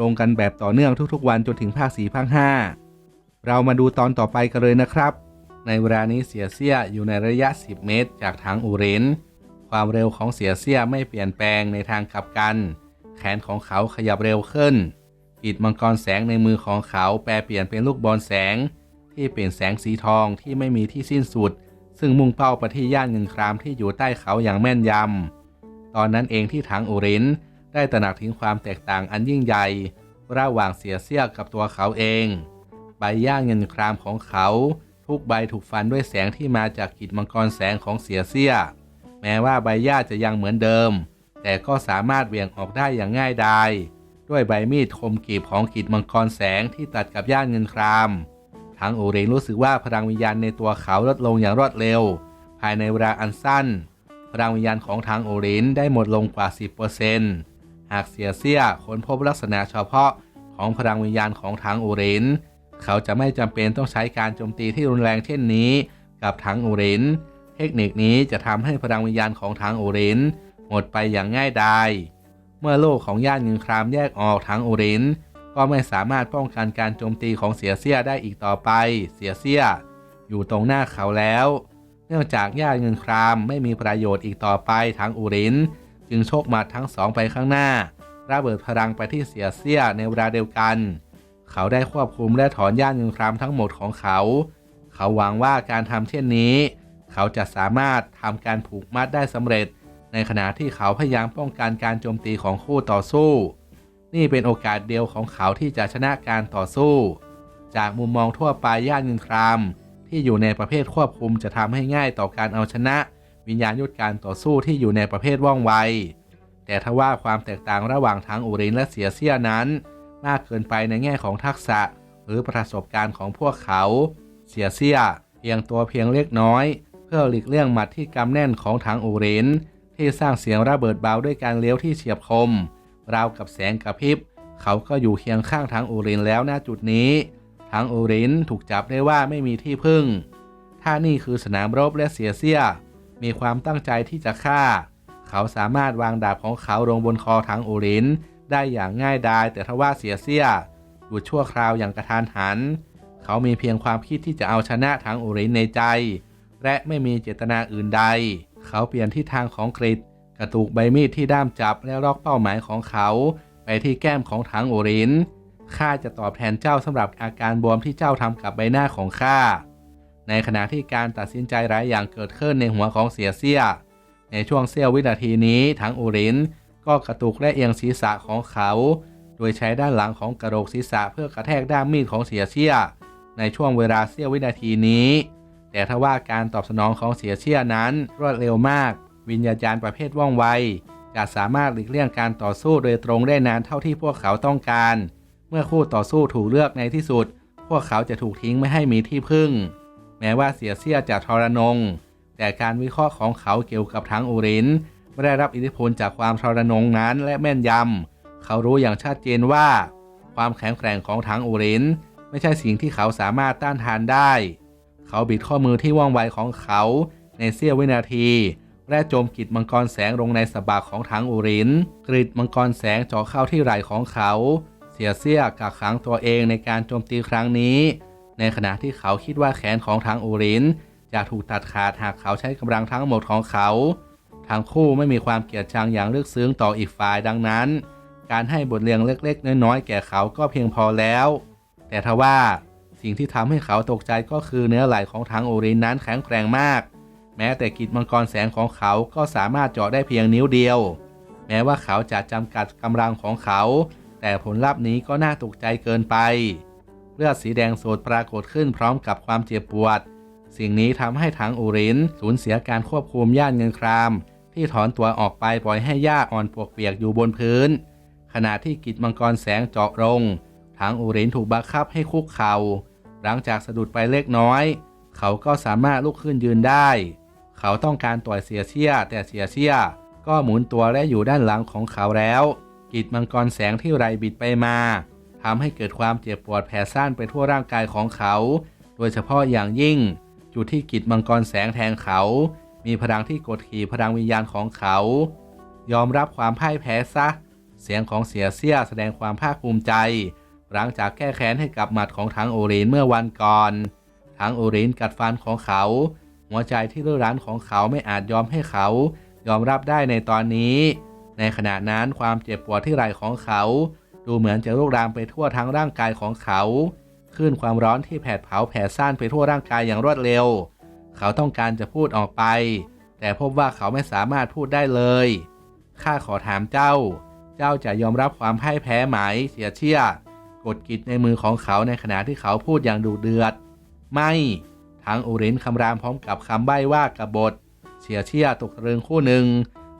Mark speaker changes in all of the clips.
Speaker 1: ลงกันแบบต่อเนื่องทุกๆ วันจนถึงภาค4ภาค5เรามาดูตอนต่อไปกันเลยนะครับ ในเวลานี้เสียเสียอยู่ในระยะ 10 เมตร จากทางอูเรนความเร็วของเสียเสียไม่เปลี่ยนแปลงในทางกลับกัน แขนของเขาขยับเร็วขึ้นกีดมังกรแสงในมือของเขาแปลเปลี่ยนเป็นลูกบอลแสง ที่เป็นแสงสีทองที่ไม่มีที่สิ้นสุด ซึ่งมุ่งเป้าไปที่ย่านเงินครามที่อยู่ใต้เขาอย่างแม่นยำตอนนั้นเองที่ทางอูริน ได้ตระหนักถึงความแตกต่างอันยิ่งใหญ่ ระหว่างเสียเสียกับตัวเขาเอง ใบย่าเงินครามของเขา ทุกใบถูกฟันด้วยแสงที่มาจากกิจมังกรแสงของเสียเสียแม้ว่าใบหญ้าจะยังเหมือนเดิม แต่ก็สามารถเบี่ยงออกได้อย่างง่ายดายด้วยใบมีดคมกรีบของกิจมังกรแสงที่ตัดกับย่านเงินคราม ทั้งโอเรงรู้สึกว่าพลังวิญญาณในตัวเขาลดลงอย่างรวดเร็ว ภายในเวลาอันสั้น พลังวิญญาณของทางโอรินได้หมดลงกว่า 10% หากเสียเสียค้นพบลักษณะเฉพาะของพลังวิญญาณของทางโอริน เขาจะไม่จำเป็นต้องใช้การโจมตีที่รุนแรงเช่นนี้ กับทางโอริน เทคนิคนี้จะทำให้พลังวิญญาณของทางโอริน หมดไปอย่างง่ายดาย เมื่อโลกของย่านเงินครามแยกออกทางโอริน ก็ไม่สามารถป้องกันการโจมตีของเสียเสียได้อีกต่อไป เสียเสียอยู่ตรงหน้าเขาแล้ว เนื่องจากย่านเงินครามไม่มีประโยชน์อีกต่อไปทางอูริน จึงโชคหมัดทั้งสองไปข้างหน้า ระเบิดพลังไปที่เสียเสียในเวลาเดียวกัน เขาได้ควบคุมและถอนย่านเงินครามทั้งหมดของเขา เขาหวังว่าการทำเช่นนี้ เขาจะสามารถทำการผูกมัดได้สำเร็จ ในขณะที่เขาพยายามป้องกันการโจมตีของคู่ต่อสู้ นี่เป็นโอกาสเดียวของเขาที่จะชนะการต่อสู้ จากมุมมองทั่วไปย่านเงินครามที่อยู่ในประเภทควบคุมจะทำให้ง่ายต่อการเอาชนะ วิญญาณยุทธการต่อสู้ที่อยู่ในประเภทว่องไว แต่ทว่าความแตกต่างระหว่างทางอูรินและเสียเสียนั้น มากเกินไปในแง่ของทักษะหรือประสบการณ์ของพวกเขา เสียเสียเพียงตัวเพียงเล็กน้อย เพื่อหลีกเลี่ยงหมัดที่กำแน่นของทางอูรินที่สร้างเสียงระเบิดเบาด้วยการเลี้ยวที่เฉียบคม ราวกับแสงกระพริบ เขาก็อยู่เคียงข้างทางอูรินแล้วณจุดนี้ทางอูรินถูกจับได้ว่าไม่มีที่พึ่ง ถ้านี่คือสนามรบและเสียเสีย มีความตั้งใจที่จะฆ่า เขาสามารถวางดาบของเขาลงบนคอทางอูรินได้อย่างง่ายดายแต่ทว่าเสียเสียหยุดชั่วคราวอย่างกระทานหัน เขามีเพียงความคิดที่จะเอาชนะทางอูรินในใจ และไม่มีเจตนาอื่นใด เขาเปลี่ยนทิศทางของกริดกระตุกใบมีดที่ด้ามจับและล็อกเป้าหมายของเขา ไปที่แก้มของทางอูรินข้าจะตอบแทนเจ้าสำหรับอาการบวมที่เจ้าทำกับใบหน้าของข้า ในขณะที่การตัดสินใจหลายอย่างเกิดขึ้นในหัวของเสียเสียในช่วงเสี้ยววินาทีนี้ทั้งอูรินก็กระตุกและเอียงศีรษะของเขา โดยใช้ด้านหลังของกระโหลกศีรษะเพื่อกระแทกด้ามมีดของเสียเสียในช่วงเวลาเสี้ยววินาทีนี้ แต่ทว่าการตอบสนองของเสียเสียนั้นรวดเร็วมาก วิญญาจารย์ประเภทว่องไวจะสามารถหลีกเลี่ยงการต่อสู้โดยตรงได้นานเท่าที่พวกเขาต้องการ เมื่อคู่ต่อสู้ถูกเลือกในที่สุด พวกเขาจะถูกทิ้งไม่ให้มีที่พึ่ง แม้ว่าเสียเสียจะทรนง แต่การวิเคราะห์ของเขาเกี่ยวกับทางอูรินไม่ได้รับอิทธิพลจากความทรนงนั้นและแม่นยำ เขารู้อย่างชัดเจนว่า ความแข็งแกร่งของทางอูรินไม่ใช่สิ่งที่เขาสามารถต้านทานได้ เขาบิดข้อมือที่ว่องไวของเขาในเสี้ยววินาที และโจมกิดมังกรแสงลงในสะบักของทางอูรินกริดมังกรแสงเจาะเข้าที่ไหล่ของเขา เสียเสี้ยกักขังตัวเองในการโจมตีครั้งนี้ ในขณะที่เขาคิดว่าแขนของทางอูรินจะถูกตัดขาดหากเขาใช้กำลังทั้งหมดของเขา ทั้งคู่ไม่มีความเกลียดชังอย่างลึกซึ้งต่ออีกฝ่ายดังนั้น การให้บทเรียนเล็กๆ น้อยๆ แก่เขาก็เพียงพอแล้ว แต่ทว่าสิ่งที่ทำให้เขาตกใจก็คือเนื้อไหล่ของทางโอรินนั้นแข็งแกร่งมาก แม้แต่กิจมังกรแสงของเขาก็สามารถเจาะได้เพียงนิ้วเดียว แม้ว่าเขาจะจำกัดกำลังของเขา แต่ผลลัพธ์นี้ก็น่าตกใจเกินไป ลือดสีแดงสดปรากฏขึ้นพร้อมกับความเจ็บปวด สิ่งนี้ทำให้ทางอูรินสูญเสียการควบคุมย่านเงินคราม ที่ถอนตัวออกไปปล่อยให้หญ้าอ่อนปวกเปียกอยู่บนพื้น ขณะที่กิจมังกรแสงเจาะรงทางอูรินถูกบังคับให้คุกเขา่าหลังจากสะดุดไปเล็กน้อย เขาก็สามารถลุกขึ้นยืนได้ เขาต้องการต่อยเสียเชี่ยแต่เสียเชี่ยก็หมุนตัวและอยู่ด้านหลังของเขาแล้ว กิจมังกรแสงที่ไรบิดไปมา ทำให้เกิดความเจ็บปวดแผ่ซ่านไปทั่วร่างกายของเขา โดยเฉพาะอย่างยิ่ง จุดที่กิจมังกรแสงแทงเขา มีพลังที่กดขี่พลังวิญญาณของเขา ยอมรับความพ่ายแพ้ซะ เสียงของเสียเซี่ยแสดงความภาคภูมิใจ หลังจากแก้แค้นให้กับหมัดของทังโอรินเมื่อวันก่อน ทังโอรินกัดฟันของเขา หัวใจที่รื้อรั้นของเขาไม่อาจยอมให้เขา ยอมรับได้ในตอนนี้ ในขณะนั้นความเจ็บปวดที่ไหล่ของเขา ดูเหมือนจะลุกรามไปทั่วทั้งร่างกายของเขาคลื่นความร้อนที่แผดเผาแผ่ซ่านไปทั่วร่างกายอย่างรวดเร็ว เขาต้องการจะพูดออกไป แต่พบว่าเขาไม่สามารถพูดได้เลย ข้าขอถามเจ้า เจ้าจะยอมรับความพ่ายแพ้ไหมเสียเชี่ยกดกิจในมือของเขาในขณะที่เขาพูดอย่างดุเดือด ไม่ทั้งอูรินคำรามพร้อมกับคำใบ้ว่ากบฏเสียเชี่ยตกตะลึงคู่หนึ่ง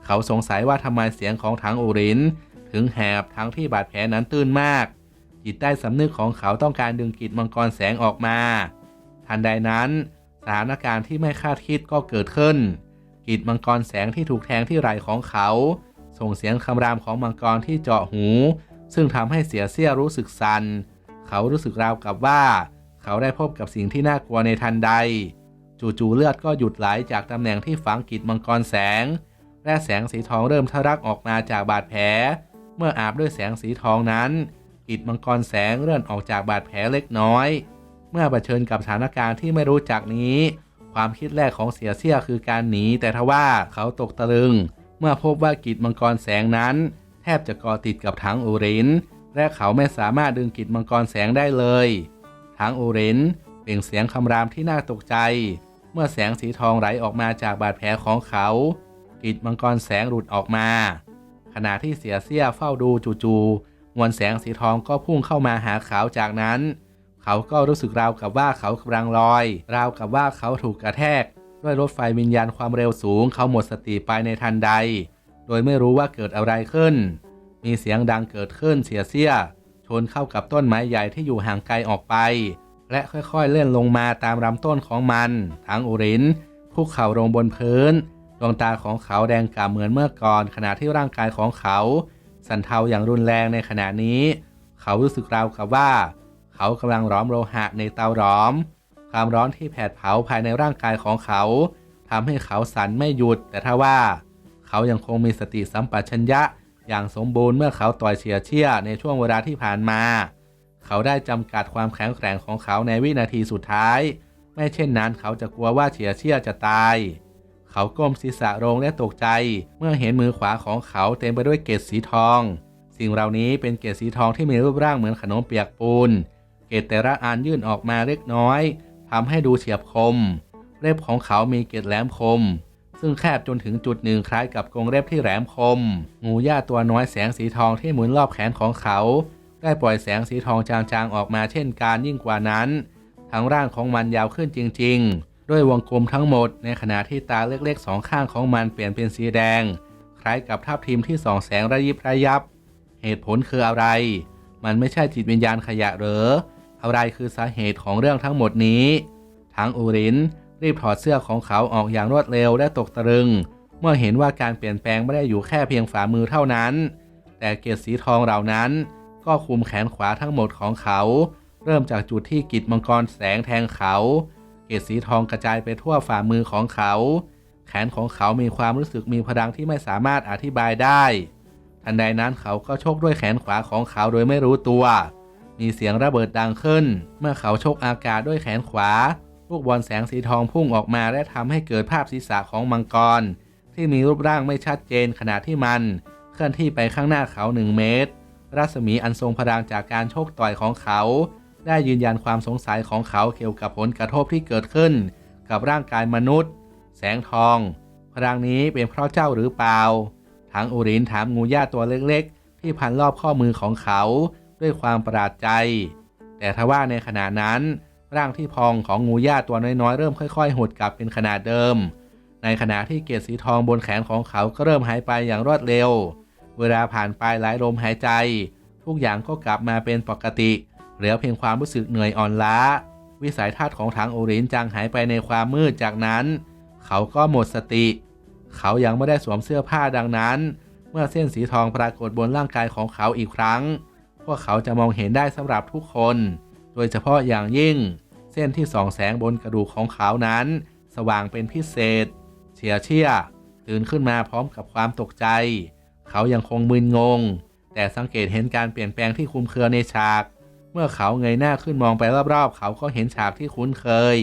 Speaker 1: เขาสงสัยว่าทำไมเสียงของทั้งอูริน ถึงแหบทั้งที่บาดแผลนั้นตื้นมาก จิตใต้สำนึกของเขาต้องการดึงกิจมังกรแสงออกมา ทันใดนั้น สถานการณ์ที่ไม่คาดคิดก็เกิดขึ้น กิจมังกรแสงที่ถูกแทงที่ไหล่ของเขา ส่งเสียงคำรามของมังกรที่เจาะหู ซึ่งทำให้เสียเสี้ยรู้สึกสัน่นเขารู้สึกราวกับว่า เขาได้พบกับสิ่งที่น่ากลัวในทันใด จู่ๆเลือดก็หยุดไหลจากตำแหน่งที่ฝังกิจมังกรแสงและแสงสีทองเริ่มทะลักออกมาจากบาดแผล เมื่ออาบด้วยแสงสีทองนั้นกิจมังกรแสงเลื่อนออกจากบาดแผลเล็กน้อย เมื่อเผชิญกับสถานการณ์ที่ไม่รู้จักนี้ ความคิดแรกของเสียเสี่ยคือการหนีแต่ทว่าเขาตกตะลึง เมื่อพบว่ากิจมังกรแสงนั้น แทบจะเกาะติดกับถังอูรินและเขาไม่สามารถดึงกิจมังกรแสงได้เลยถังอูรินเปล่งเสียงคำรามที่น่าตกใจ เมื่อแสงสีทองไหลออกมาจากบาดแผลของเขา กิจมังกรแสงหลุดออกมา ขณะที่เสียเสี้ยเฝ้าดูจู่ๆมวลแสงสีทองก็พุ่งเข้ามาหาเขาจากนั้น เขาก็รู้สึกราวกับว่าเขากำลังลอย ราวกับว่าเขาถูกกระแทก ด้วยรถไฟวิญญาณความเร็วสูง เขาหมดสติไปในทันใด โดยไม่รู้ว่าเกิดอะไรขึ้น มีเสียงดังเกิดขึ้นเสียเสี้ย ชนเข้ากับต้นไม้ใหญ่ที่อยู่ห่างไกลออกไป และค่อยๆเลื่อนลงมาตามลำต้นของมัน ทั้งอุรินคุกเข่าลงบนพื้น ดวงตาของเขาแดงกล่ำเหมือนเมื่อก่อน ขณะที่ร่างกายของเขา สั่นเทาอย่างรุนแรงในขณะนี้ เขารู้สึกราวกับว่า เขากำลังร้อมโลหะในเตาร้อม ความร้อนที่แผดเผาภายในร่างกายของเขาทำให้เขาสั่นไม่หยุด แต่ถ้าว่า เขายังคงมีสติสัมปชัญญะ อย่างสมบูรณ์เมื่อเขาต่อยเฉียเชี่ยในช่วงเวลาที่ผ่านมา เขาได้จำกัดความแข็งแกร่งของเขาในวินาทีสุดท้าย ไม่เช่นนั้นเขาจะกลัวว่าเฉียเชี่ยจะตาย เขาก้มศีรษะลงและตกใจ เมื่อเห็นมือขวาของเขาเต็มไปด้วยเกล็ดสีทอง สิ่งเหล่านี้เป็นเกล็ดสีทองที่มีรูปร่างเหมือนขนมเปียกปูน เกล็ดแต่ละอันยื่นออกมาเล็กน้อยทำให้ดูเฉียบคม เล็บของเขามีเกล็ดแหลมคม ซึ่งแคบจนถึงจุดหนึ่งคล้ายกับกรงเล็บที่แหลมคม งูย่าตัวน้อยแสงสีทองที่หมุนรอบแขนของเขา ได้ปล่อยแสงสีทองจางๆออกมาเช่นการยิ่งกว่านั้น ทั้งร่างของมันยาวขึ้นจริง ๆ ด้วยวงกลมทั้งหมด ในขณะที่ตาเล็กๆสองข้างของมันเปลี่ยนเป็นสีแดง คล้ายกับทับทิมที่ส่องแสงระยิบระยับ เหตุผลคืออะไร มันไม่ใช่จิตวิญญาณขยะหรืออะไรคือสาเหตุของเรื่องทั้งหมดนี้ ทั้งอูรินรีบถอดเสื้อของเขาออกอย่างรวดเร็วและตกตะลึง เมื่อเห็นว่าการเปลี่ยนแปลงไม่ได้อยู่แค่เพียงฝ่ามือเท่านั้น แต่เกล็ดสีทองเหล่านั้น ก็คุมแขนขวาทั้งหมดของเขา เริ่มจากจุดที่กิจมังกรแสงแทงเขา กล็ดสีทองกระจายไปทั่วฝ่ามือของเขา แขนของเขามีความรู้สึกมีพลังที่ไม่สามารถอธิบายได้ ทันใดนั้นเขาก็ชกด้วยแขนขวาของเขาโดยไม่รู้ตัว มีเสียงระเบิดดังขึ้น เมื่อเขาชกอากาศด้วยแขนขวา ลูกบอลแสงสีทองพุ่งออกมาและทำให้เกิดภาพศีรษะของมังกร ที่มีรูปร่างไม่ชัดเจนขณะที่มัน เคลื่อนที่ไปข้างหน้าเขาหนึ่งเมตร รัศมีอันทรงพลังจากการโชคต่อยของเขา ได้ยืนยันความสงสัยของเขาเกี่ยวกับผลกระทบที่เกิดขึ้น กับร่างกายมนุษย์ แสงทอง พลังนี้เป็นเพราะเจ้าหรือเปล่าทั้งอูรินถามงูย่าตัวเล็กๆ ที่พันรอบข้อมือของเขาด้วยความประหลาดใจ แต่ทว่าในขณะนั้น ร่างที่พองของงูย่าตัวน้อยๆ เริ่มค่อยๆหดกลับเป็นขนาดเดิม ในขณะที่เกล็ดสีทองบนแขนของเขาก็เริ่มหายไปอย่างรวดเร็ว เวลาผ่านไปหลายลมหายใจ ทุกอย่างก็กลับมาเป็นปกติเหลือเพียงความรู้สึกเหนื่อยอ่อนล้า วิสัยทัศน์ของถังโอรินจางหายไปในความมืดจากนั้น เขาก็หมดสติ เขายังไม่ได้สวมเสื้อผ้าดังนั้น เมื่อเส้นสีทองปรากฏบนร่างกายของเขาอีกครั้ง พวกเขาจะมองเห็นได้สำหรับทุกคน โดยเฉพาะอย่างยิ่ง เส้นที่ส่องแสงบนกระดูกของเขานั้น สว่างเป็นพิเศษ เฉียเชี่ยตื่นขึ้นมาพร้อมกับความตกใจ เขายังคงมึนงง แต่สังเกตเห็นการเปลี่ยนแปลงที่คุมเครือในฉาก เมื่อเขาเงยหน้าขึ้นมองไปรอบๆ เขาก็เห็นฉากที่คุ้นเคย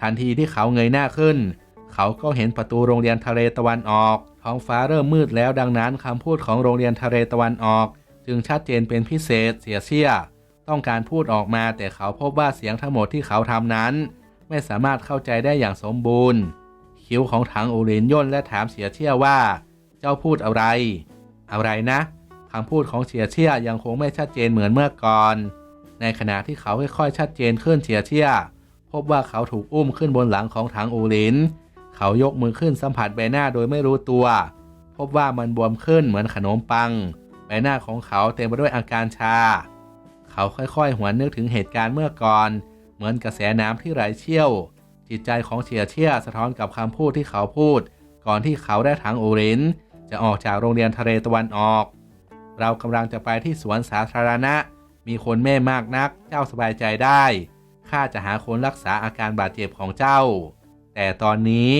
Speaker 1: ทันทีที่เขาเงยหน้าขึ้น เขาก็เห็นประตูโรงเรียนทะเลตะวันออก ท้องฟ้าเริ่มมืดแล้วดังนั้นคำพูดของโรงเรียนทะเลตะวันออก จึงชัดเจนเป็นพิเศษเสียเชี่ย ต้องการพูดออกมาแต่เขาพบว่าเสียงทั้งหมดที่เขาทำนั้น ไม่สามารถเข้าใจได้อย่างสมบูรณ์ คิ้วของถังโอรินย่นและถามเสียเชี่ยว่า เจ้าพูดอะไร อะไรนะคำพูดของเฉียเชี่ยยังคงไม่ชัดเจนเหมือนเมื่อก่อน ในขณะที่เขาค่อยๆชัดเจนขึ้นเฉียเชี่ยพบว่าเขาถูกอุ้มขึ้นบนหลังของถังโอริน เขายกมือขึ้นสัมผัสใบหน้าโดยไม่รู้ตัว พบว่ามันบวมขึ้นเหมือนขนมปัง ใบหน้าของเขาเต็มไปด้วยอาการชา เขาค่อยๆ หวนนึกถึงเหตุการณ์เมื่อก่อน เหมือนกระแสน้ำที่ไหลเชี่ยว จิตใจของเฉียเชี่ยสะท้อนกับคำพูดที่เขาพูด ก่อนที่เขาได้ถังโอริน จะออกจากโรงเรียนทะเลตะวันออก เรากำลังจะไปที่สวนสาธารณะ มีคนแม่มากนัก เจ้าสบายใจได้ ข้าจะหาคนรักษาอาการบาดเจ็บของเจ้า แต่ตอนนี้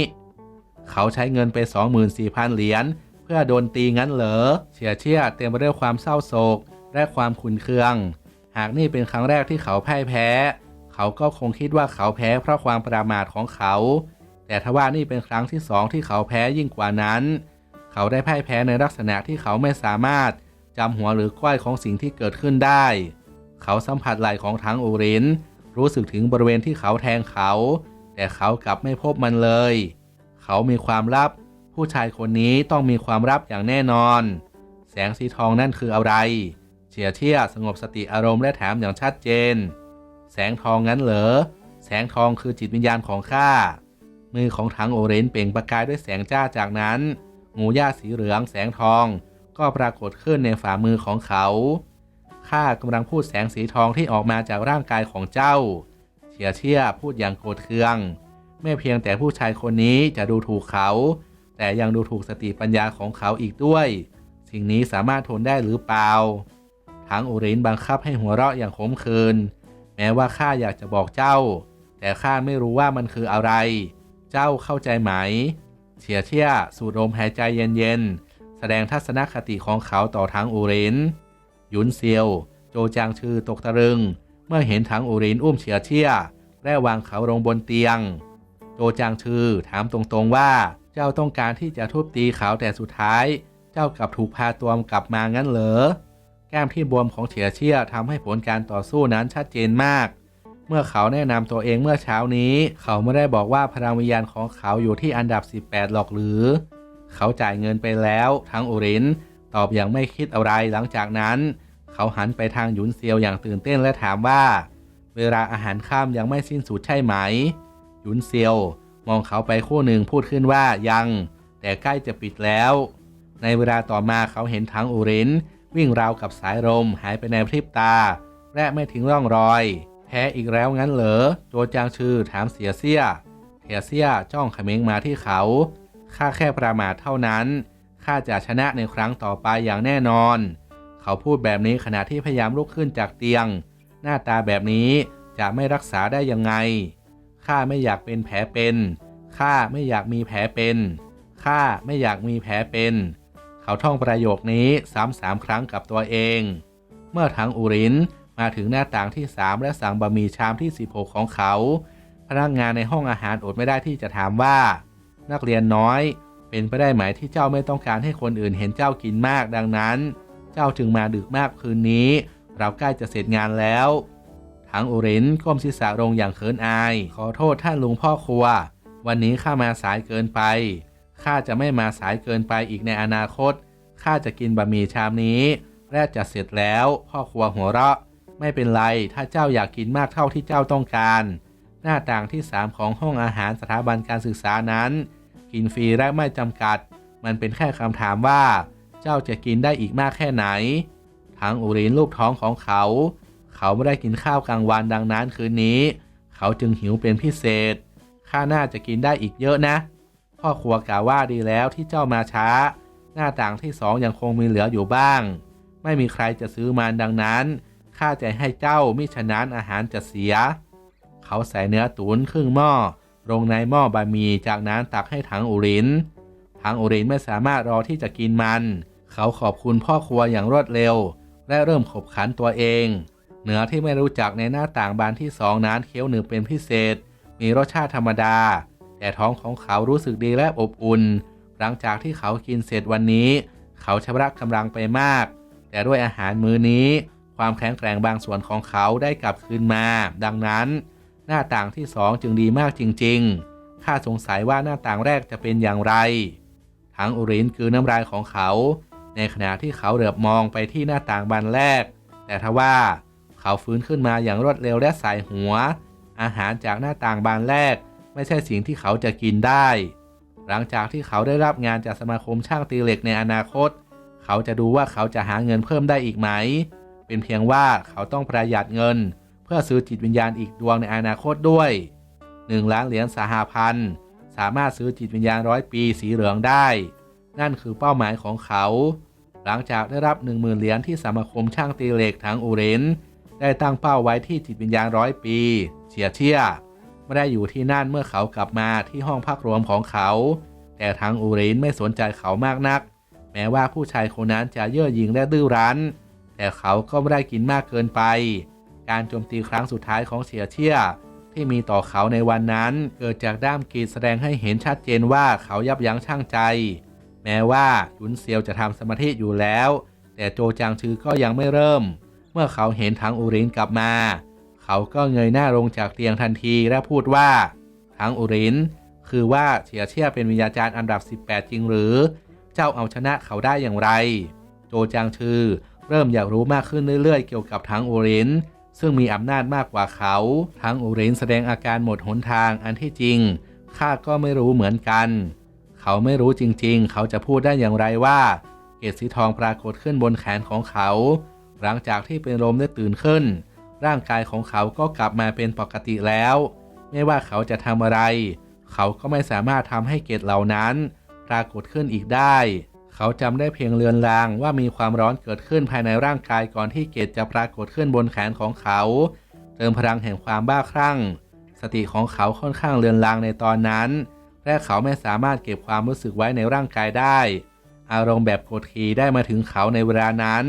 Speaker 1: เขาใช้เงินไป 24,000 เหรียญเพื่อโดนตีงั้นเหรอเฉียเชี่ยเต็มไปด้วยความเศร้าโศกและความขุนเคือง หากนี่เป็นครั้งแรกที่เขาพ่ายแพ้ เขาก็คงคิดว่าเขาแพ้เพราะความประมาทของเขา แต่ทว่านี่เป็นครั้งที่สองที่เขาแพ้ยิ่งกว่านั้น เขาได้พ่ายแพ้ในลักษณะที่เขาไม่สามารถ จำหัวหรือก้อยของสิ่งที่เกิดขึ้นได้ เขาสัมผัสไหล่ของทั้งอูริน รู้สึกถึงบริเวณที่เขาแทงเขา แต่เขากลับไม่พบมันเลย เขามีความลับ ผู้ชายคนนี้ต้องมีความลับอย่างแน่นอน แสงสีทองนั่นคืออะไร เฉียเชี่ยสงบสติอารมณ์และถามอย่างชัดเจน แสงทองงั้นเหรอ แสงทองคือจิตวิญญาณของข้า มือของถังโอเรนเปล่งประกายด้วยแสงจ้าจากนั้น งูย่าสีเหลืองแสงทอง ก็ปรากฏขึ้นในฝ่ามือของเขา ข้ากำลังพูดแสงสีทองที่ออกมาจากร่างกายของเจ้า เฉียเชี่ยพูดอย่างโกรธเคือง ไม่เพียงแต่ผู้ชายคนนี้จะดูถูกเขา แต่ยังดูถูกสติปัญญาของเขาอีกด้วย สิ่งนี้สามารถทนได้หรือเปล่า ทั้งอุรินบังคับให้หัวเราะอย่างขมขื่น แม้ว่าข้าอยากจะบอกเจ้า แต่ข้าไม่รู้ว่ามันคืออะไร เจ้าเข้าใจไหม เฉียเชี่ยสูดลมหายใจเย็นๆ แสดงทัศนคติของเขาต่อทั้งอุรินหยุนเซียว โจจางชื่อตกตะลึง เมื่อเห็นถังอุรินอุ้มเฉียเชี่ยและวางเขาลงบนเตียง โจจางชื่อถามตรงๆว่าเจ้าต้องการที่จะทุบตีเขาแต่สุดท้าย เจ้ากลับถูกพาตัวกลับมางั้นเหรอแก้มที่บวมของเฉียเชี่ยทำให้ผลการต่อสู้นั้นชัดเจนมาก เมื่อเขาแนะนำตัวเองเมื่อเช้านี้ เขาไม่ได้บอกว่าพลังวิญญาณของเขาอยู่ที่อันดับ 18 หรอกหรือ เขาจ่ายเงินไปแล้วทั้งอุรินตอบอย่างไม่คิดอะไรหลังจากนั้น เขาหันไปทางหยุนเซียวอย่างตื่นเต้นและถามว่า เวลาอาหารข้ามยังไม่สิ้นสุดใช่ไหม หยุนเซียว มองเขาไปคู่หนึ่งพูดขึ้นว่ายัง แต่ใกล้จะปิดแล้ว ในเวลาต่อมาเขาเห็นทั้งอุรินวิ่งราวกับสายลมหายไปในพริบตา และไม่ทิ้งร่องรอยแพ้อีกแล้วงั้นเหรอ โจจางชื่อถามเสียเสียเสียเสียจ้องขม็งมาที่เขา ข้าแค่ประมาทเท่านั้น ข้าจะชนะในครั้งต่อไปอย่างแน่นอน เขาพูดแบบนี้ขณะที่พยายามลุกขึ้นจากเตียง หน้าตาแบบนี้จะไม่รักษาได้ยังไง ข้าไม่อยากเป็นแผลเป็น ข้าไม่อยากมีแผลเป็น ข้าไม่อยากมีแผลเป็น เขาท่องประโยคนี้ซ้ำสามครั้งกับตัวเอง เมื่อถังอุรินมาถึงหน้าต่างที่3และสั่งบะหมี่ชามที่ 16 ของเขา พนักงานในห้องอาหารอดไม่ได้ที่จะถามว่า นักเรียนน้อย เป็นไปได้ไหมที่เจ้าไม่ต้องการให้คนอื่นเห็นเจ้ากินมากดังนั้น เจ้าจึงมาดึกมากคืนนี้ เราใกล้จะเสร็จงานแล้ว ทั้งอุรินก้มศีรษะลงอย่างเขินอาย ขอโทษท่านลุงพ่อครัว วันนี้ข้ามาสายเกินไปข้าจะไม่มาสายเกินไปอีกในอนาคตข้าจะกินบะหมี่ชามนี้และจะเสร็จแล้ว พ่อครัวหัวเราะ ไม่เป็นไรถ้าเจ้าอยากกินมากเท่าที่เจ้าต้องการ หน้าต่างที่ 3 ของห้องอาหารสถาบันการศึกษานั้น กินฟรีและไม่จำกัด มันเป็นแค่คำถามว่า เจ้าจะกินได้อีกมากแค่ไหน ทั้งอุรินลูกท้องของเขา เขาไม่ได้กินข้าวกลางวันดังนั้นคืนนี้ เขาจึงหิวเป็นพิเศษ ข้าน่าจะกินได้อีกเยอะนะ พ่อครัวกล่าวว่าดีแล้วที่เจ้ามาช้า หน้าต่างที่สองยังคงมีเหลืออยู่บ้าง ไม่มีใครจะซื้อมันดังนั้นข้าจะให้เจ้ามิฉะนั้นอาหารจะเสีย เขาใส่เนื้อตุ๋นครึ่งหม้อ ลงในหม้อบะหมี่จากนั้นตักให้ถังอุรินถังอุรินไม่สามารถรอที่จะกินมัน เขาขอบคุณพ่อครัวอย่างรวดเร็ว และเริ่มขบขันตัวเอง เนื้อที่ไม่รู้จักในหน้าต่างบานที่สองนั้นเคี้ยวหนึบเป็นพิเศษ มีรสชาติธรรมดา แต่ท้องของเขารู้สึกดีและอบอุ่น หลังจากที่เขากินเสร็จวันนี้ เขาชำระกำลังไปมาก แต่ด้วยอาหารมื้อนี้ ความแข็งแกร่งบางส่วนของเขาได้กลับคืนมา ดังนั้น หน้าต่างที่สองจึงดีมากจริงๆ ข้าสงสัยว่าหน้าต่างแรกจะเป็นอย่างไร ทั้งอุรินคือน้ำลายของเขา ในขณะที่เขาเหลือบมองไปที่หน้าต่างบานแรก แต่ทว่าเขาฟื้นขึ้นมาอย่างรวดเร็วและสายหัว อาหารจากหน้าต่างบานแรก ไม่ใช่สิ่งที่เขาจะกินได้ หลังจากที่เขาได้รับงานจากสมาคมช่างตีเหล็กในอนาคต เขาจะดูว่าเขาจะหาเงินเพิ่มได้อีกไหม เป็นเพียงว่าเขาต้องประหยัดเงิน พื่อซื้อจิตวิญญาณอีกดวงในอนาคตด้วย 1 ล้านเหรียญสหพันธ์สามารถซื้อจิตวิญญาณร้อยปีสีเหลืองได้ นั่นคือเป้าหมายของเขา หลังจากได้รับ 1 0,000 เหรียญที่สมาคมช่างตีเหล็กทั้งอูเรนได้ตั้งเป้าไว้ที่จิตวิญญาณร้อยปีเฉียเชี่ยไม่ได้อยู่ที่นั่นเมื่อเขากลับมาที่ห้องพักรวมของเขา แต่ทางอูเรนไม่สนใจเขามากนัก แม้ว่าผู้ชายคนนั้นจะเย่อหยิ่งและดื้อรั้น แต่เขาก็ไม่ได้กินมากเกินไป การโจมตีครั้งสุดท้ายของเฉียเชี่ยที่มีต่อเขาในวันนั้น เกิดจากด้ามกรีดแสดงให้เห็นชัดเจนว่าเขายับยั้งชั่งใจ แม้ว่ายุนเซียวจะทำสมาธิอยู่แล้ว แต่โจจางชือก็ยังไม่เริ่ม เมื่อเขาเห็นทางอูรินกลับมา เขาก็เงยหน้าลงจากเตียงทันทีและพูดว่าทางอูริน คือว่าเฉียเชี่ยเป็นวิญญาจารย์อันดับ 18 จริงหรือ เจ้าเอาชนะเขาได้อย่างไร โจจางชือเริ่มอยากรู้มากขึ้นเรื่อยๆ เกี่ยวกับทางอูริน ซึ่งมีอำนาจมากกว่าเขา ทั้งอูรินแสดงอาการหมดหนทางอันที่จริงข้าก็ไม่รู้เหมือนกัน เขาไม่รู้จริงๆ เขาจะพูดได้อย่างไรว่า เกศสีทองปรากฏขึ้นบนแขนของเขา หลังจากที่เป็นลมได้ตื่นขึ้น ร่างกายของเขาก็กลับมาเป็นปกติแล้ว ไม่ว่าเขาจะทำอะไร เขาก็ไม่สามารถทำให้เกศเหล่านั้น ปรากฏขึ้นอีกได้ เขาจำได้เพียงเลือนลางว่ามีความร้อนเกิดขึ้นภายในร่างกายก่อนที่เกศจะปรากฏขึ้นบนแขนของเขา เติมพลังแห่งความบ้าคลั่ง สติของเขาค่อนข้างเลือนลางในตอนนั้น และเขาไม่สามารถเก็บความรู้สึกไว้ในร่างกายได้ อารมณ์แบบกดขี่ได้มาถึงเขาในเวลานั้น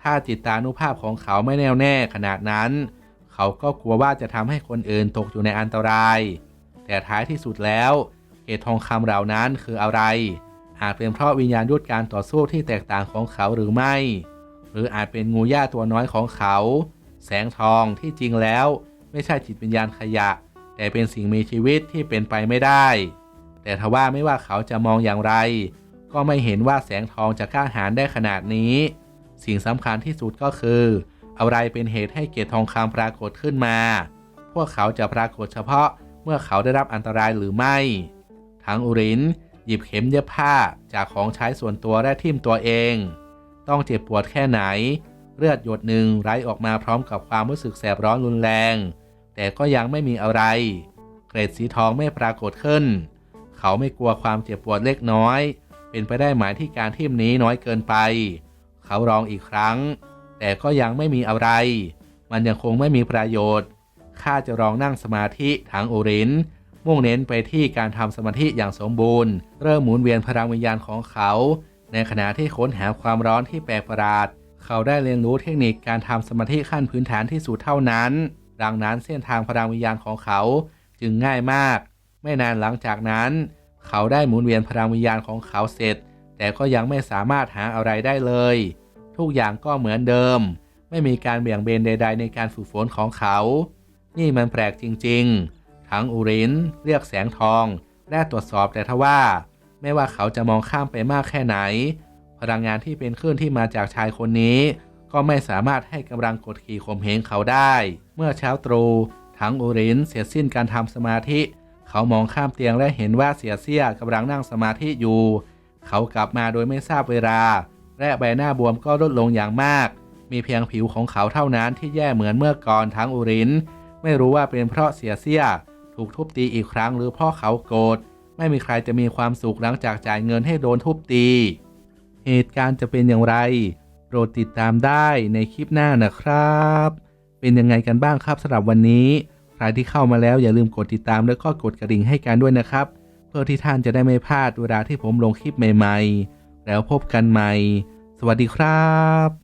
Speaker 1: ถ้าจิตตานุภาพของเขาไม่แน่วแน่ขนาดนั้น เขาก็กลัวว่าจะทำให้คนอื่นตกอยู่ในอันตราย แต่ท้ายที่สุดแล้วเกตทองคำเหล่านั้นคืออะไร อาจเป็นเพราะวิญญาณยุทธการต่อสู้ที่แตกต่างของเขาหรือไม่ หรืออาจเป็นงูย่าตัวน้อยของเขา แสงทองที่จริงแล้ว ไม่ใช่จิตวิญญาณขยะ แต่เป็นสิ่งมีชีวิตที่เป็นไปไม่ได้ แต่ทว่าไม่ว่าเขาจะมองอย่างไร ก็ไม่เห็นว่าแสงทองจะกล้าหาญได้ขนาดนี้ สิ่งสำคัญที่สุดก็คืออะไรเป็นเหตุให้เกตทองคำปรากฏขึ้นมา พวกเขาจะปรากฏเฉพาะเมื่อเขาได้รับอันตรายหรือไม่ ทั้งอุริน หยิบเข็มเย็บผ้าจากของใช้ส่วนตัวและทิ่มตัวเอง ต้องเจ็บปวดแค่ไหน เลือดหยดหนึ่งไหลออกมาพร้อมกับความรู้สึกแสบร้อนรุนแรง แต่ก็ยังไม่มีอะไร เกรดสีทองไม่ปรากฏขึ้น เขาไม่กลัวความเจ็บปวดเล็กน้อย เป็นไปได้หมายที่การทิ่มนี้น้อยเกินไป เขาร้องอีกครั้ง แต่ก็ยังไม่มีอะไร มันยังคงไม่มีประโยชน์ข้าจะลองนั่งสมาธิทางโอริน มุ่งเน้นไปที่การทำสมาธิอย่างสมบูรณ์ เริ่มหมุนเวียนพลังวิญญาณของเขา ในขณะที่ค้นหาความร้อนที่แปลกประหลาด เขาได้เรียนรู้เทคนิคการทำสมาธิขั้นพื้นฐานที่สุดเท่านั้น ดังนั้นเส้นทางพลังวิญญาณของเขาจึงง่ายมาก ไม่นานหลังจากนั้น เขาได้หมุนเวียนพลังวิญญาณของเขาเสร็จ แต่ก็ยังไม่สามารถหาอะไรได้เลย ทุกอย่างก็เหมือนเดิม ไม่มีการเบี่ยงเบนใด ๆ ในการฝึกฝนของเขา นี่มันแปลกจริง ๆ ทั้งอุรินเรียกแสงทอง และตรวจสอบแต่ทว่า ไม่ว่าเขาจะมองข้ามไปมากแค่ไหน พลังงานที่เป็นคลื่นที่มาจากชายคนนี้ ก็ไม่สามารถให้กำลังกดขี่ข่มเหงเขาได้ เมื่อเช้าตรู่ทั้งอุรินเสร็จสิ้นการทำสมาธิ เขามองข้ามเตียงและเห็นว่าเสียเสียกำลังนั่งสมาธิอยู่ เขากลับมาโดยไม่ทราบเวลา และใบหน้าบวมก็ลดลงอย่างมาก มีเพียงผิวของเขาเท่านั้นที่แย่เหมือนเมื่อก่อนทั้งอุรินไม่รู้ว่าเป็นเพราะเสียเสีย ถูกทุบตีอีกครั้งหรือพราะเขาโกรธไม่มีใครจะมีความสุขหลังจากจ่ายเงินให้โดนทุบตี เหตุการณ์จะเป็นอย่างไร โปรดติดตามได้ในคลิปหน้านะครับ เป็นยังไงกันบ้างครับสำหรับวันนี้ ใครที่เข้ามาแล้วอย่าลืมกดติดตามแล้วก็กดกระดิ่งให้กันด้วยนะครับ เพื่อที่ท่านจะได้ไม่พลาดเวลาที่ผมลงคลิปใหม่ ๆ แล้วพบกันใหม่ สวัสดีครับ